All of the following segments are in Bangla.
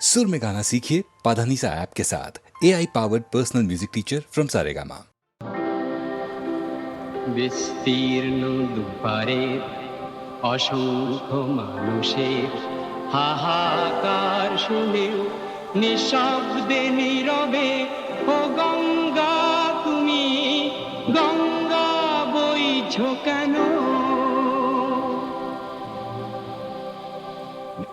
सुर में गाना सीखिए पाधानीसा ऐप के साथ A I powered personal music teacher from Saregama বিস্তীর্ণ দুপারে অসংখ্য মানুষের হাহাকার শুনেও নিঃশব্দে নীরবে ও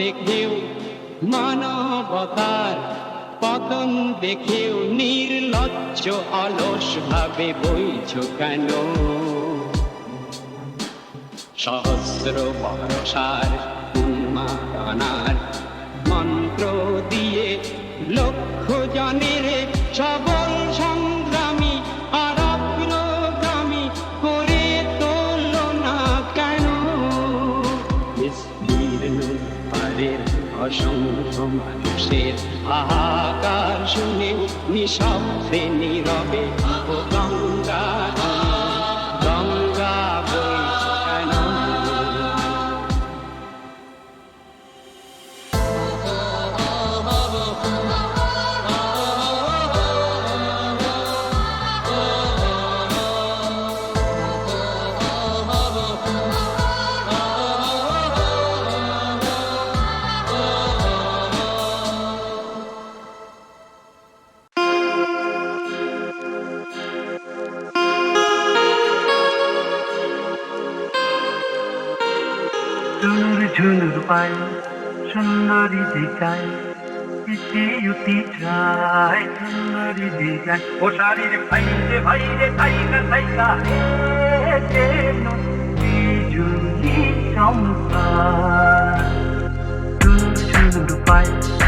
দেখেও, মানবতার পতন দেখেও, নির্লজ্জ অলস ভাবে বইছ কেন? সহস্র বরসার উন্মাদনার মন্ত্র দিয়ে লক্ষ জনের সবল মানুষের শুনে নিঃশব্দে নীরবে সুন্দরী দিঘায় ইতি উতি যায় সুন্দরী দিঘায়। ও শাড়ির ভাইরে ভাইরে থাইকা থাইকা হে কেন বিজুলি চমকা ঝুনুর ঝুনুর পাই সুন্দরী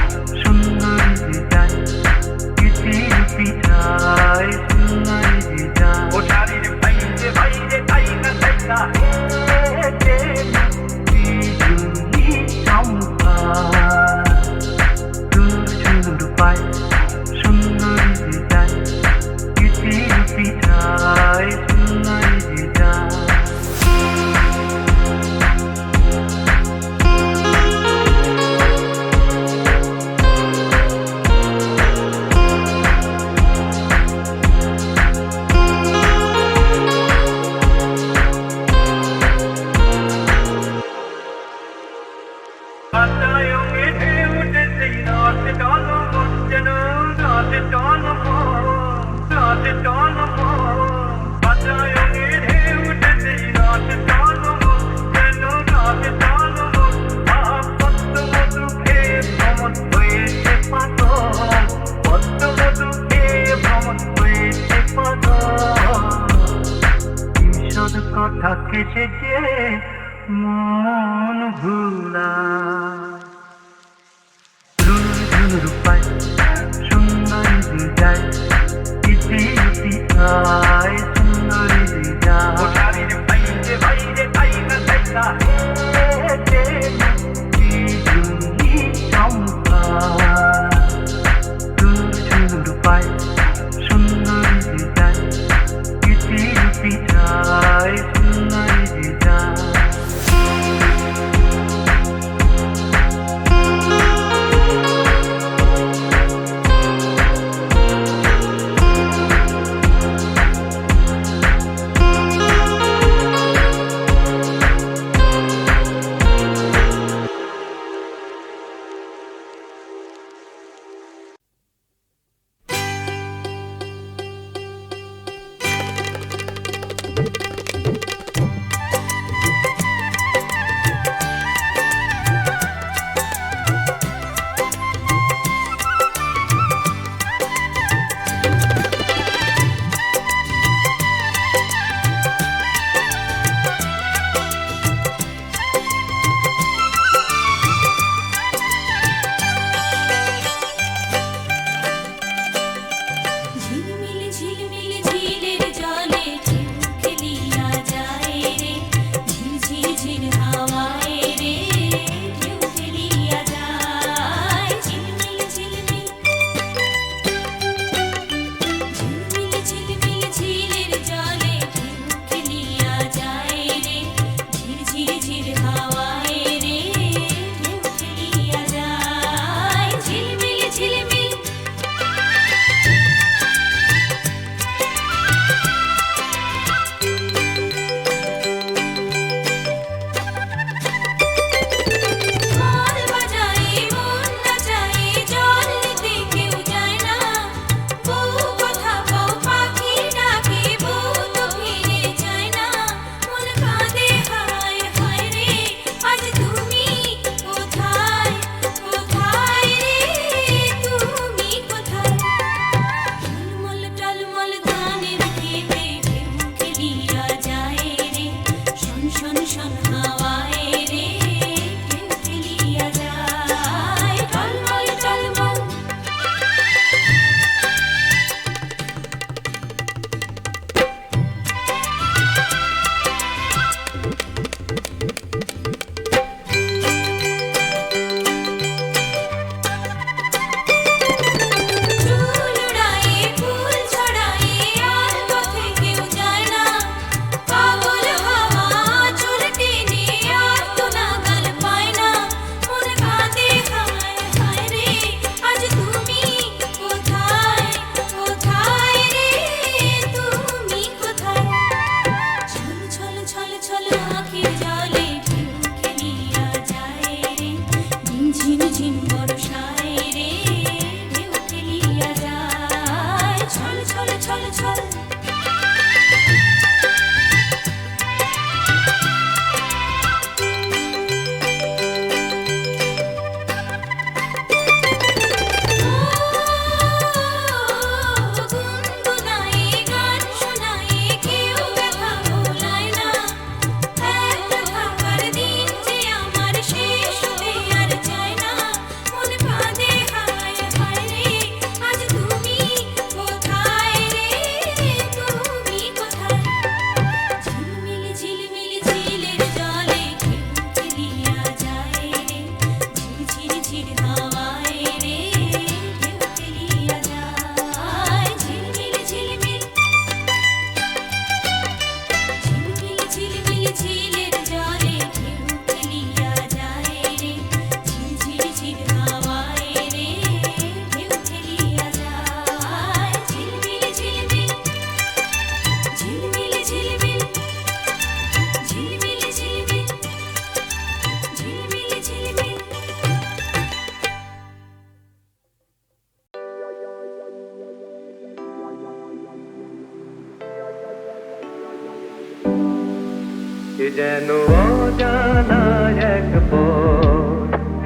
পাই সুন্দরী দিদায় ইতি ইতি আয় সুন্দরী দিদায়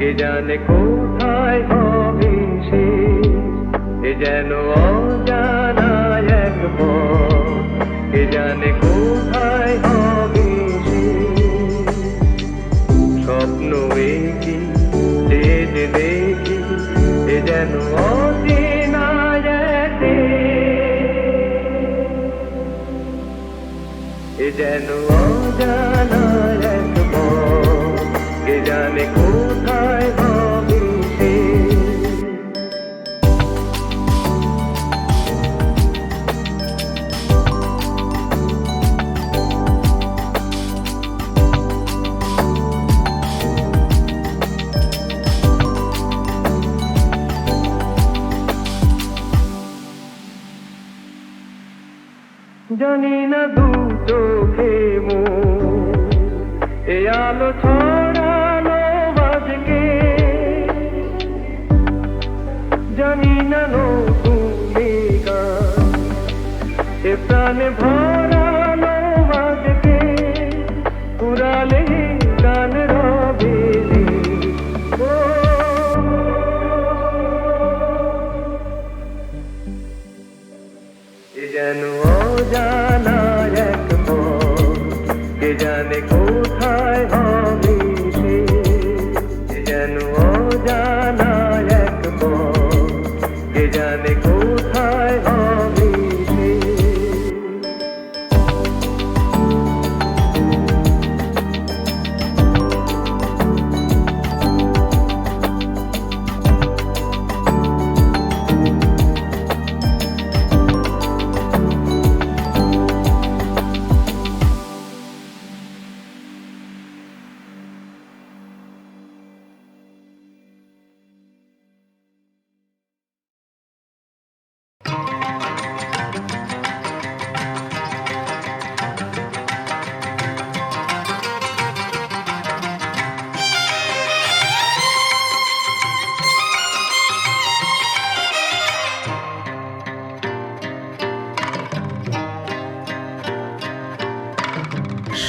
কে জানে কোথায় হবে সে? কে যেন অজানা এক কে জানে কোথায় হবে সে? স্বপ্ন যে যে দেখি, এ যেন অচেনা এক এ যেন চোখে মো। এ আলো ছড়ালো বাজকে। জানি না নো তুমি গান এ প্রাণে ভরালো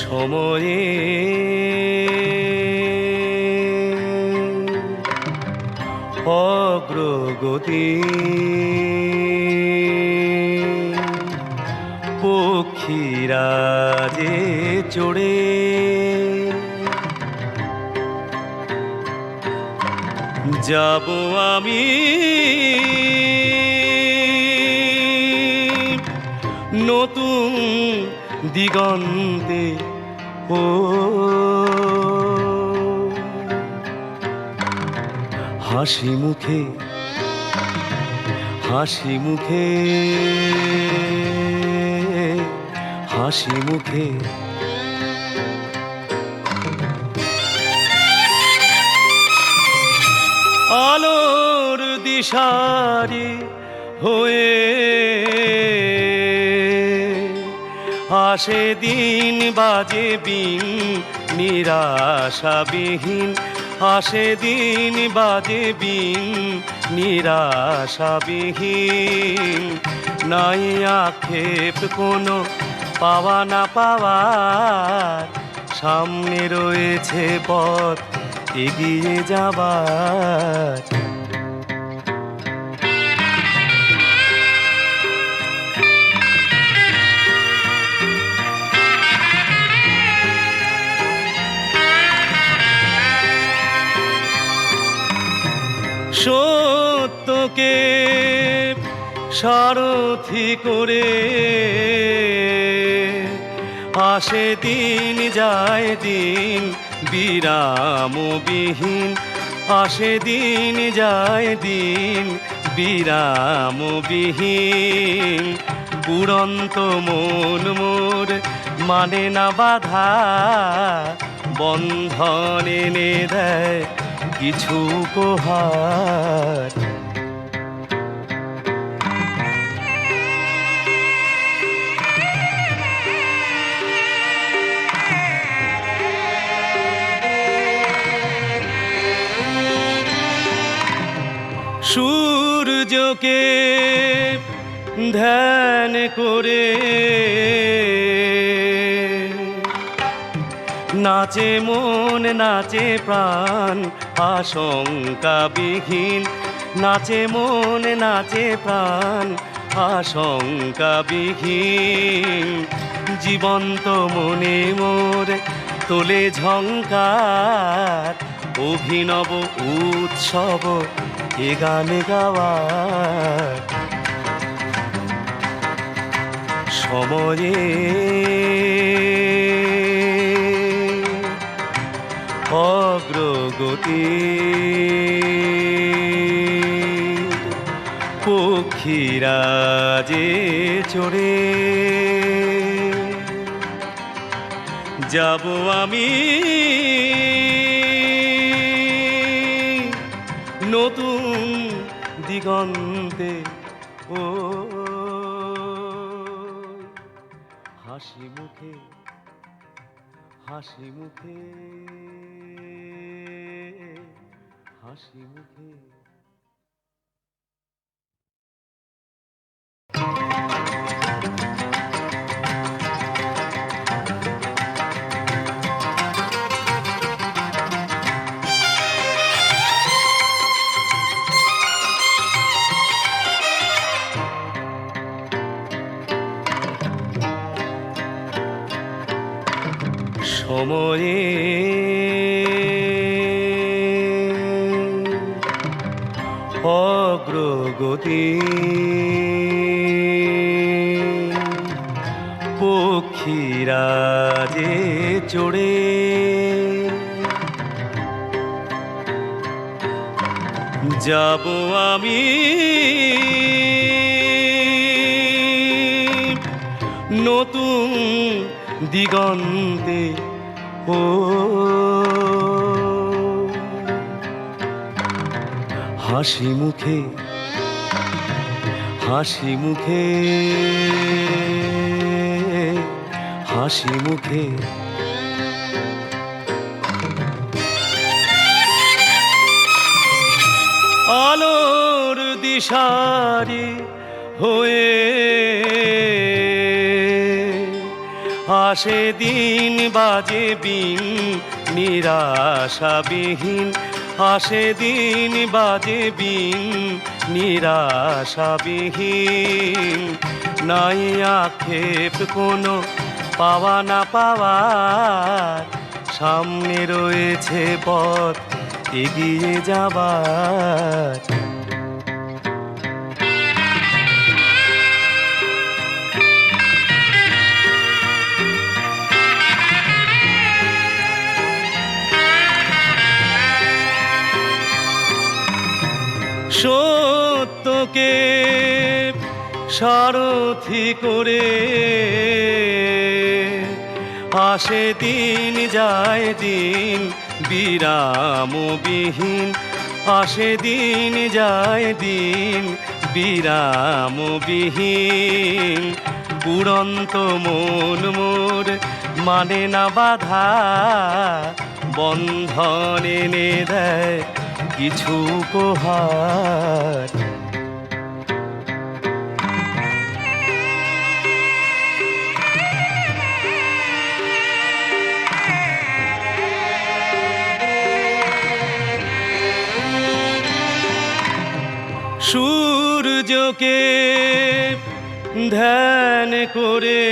সময়ে। অগ্রগতি। পক্ষীরা যে চড়ে। যাব আমি। নতুন দিগন্তে ও। হাসি মুখে হাসি মুখে হাসি মুখে। আলোর দিশারি হয়ে আসে দিন বাজে বিন, নিরাশাবিহীন। আসে দিন বাজে বিন, নিরাশাবিহীন। নাই আক্ষেপ কোনো পাওয়া না পাওয়ার, সামনে রয়েছে পথ এগিয়ে যাবার। সত্যকে সারথি করে আসে দিন যায় দিন, বিরামবিহীন। আসে দিন যায় দিন, বিরামবিহীন। উড়ন্ত মন মোর মানে না বাধা, বন্ধন দেয় কিছু উপহার। সূর্যকে ধ্যান করে নাচে মন নাচে প্রাণ আশঙ্কা বিহীন নাচে মন, নাচে প্রাণ আশঙ্কা বিহীন জীবন্ত মনে মোর তোলে ঝঙ্কার অভিনব উৎসব এ গানে গাওয়ার। সময়ে অগ্রগতি। পক্ষীরা যে চড়ে যাব আমি। নতুন দিগন্তে হাসি মুখে হাসি মুখে। সময়ে অগ্রগতি। পক্ষীরা যে চড়ে। যাব আমি। নতুন দিগন্তে ও হাসি মুখে হাসি মুখে হাসি মুখে। আলোর দিশারি হয়ে আসে দিন বাজে বিন, নিরাশাবিহীন। আসে দিন বাজে বিন, নিরাশাবিহীন। নাই আক্ষেপ কোনো, পাওয়া না পাওয়ার। সামনে রয়েছে পথ, এগিয়ে যাবার। সত্যকে সারথি করে আসে দিন যায় দিন বিরামবিহীন, আসে দিন যায় দিন বিরামবিহীন। উড়ন্ত মন মোর মানে না বাধা, বন্ধন দেয় কিছু উপহার। সূর্যকে ধ্যান করে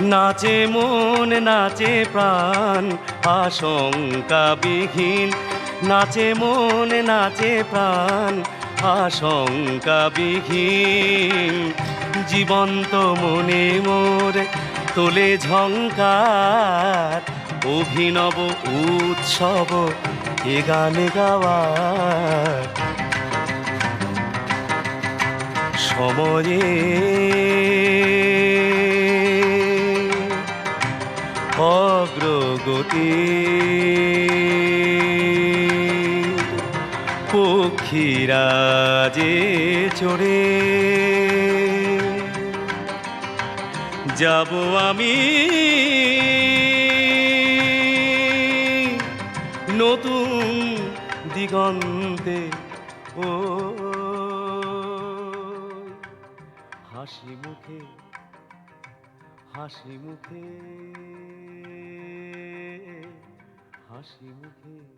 নাচে মন, নাচে প্রাণ আশঙ্কা বিহীন নাচে মন, নাচে প্রাণ আশঙ্কা বিহীন জীবন্ত মনে মোর তোলে ঝঙ্কার অভিনব উৎসব এ গানে গাওয়ার। সময়ে অগ্রগতি। পক্ষীরা যে চড়ে। যাব আমি নতুন দিগন্তে। ও হাসি মুখে হাসি মুখে। হাসি মুখে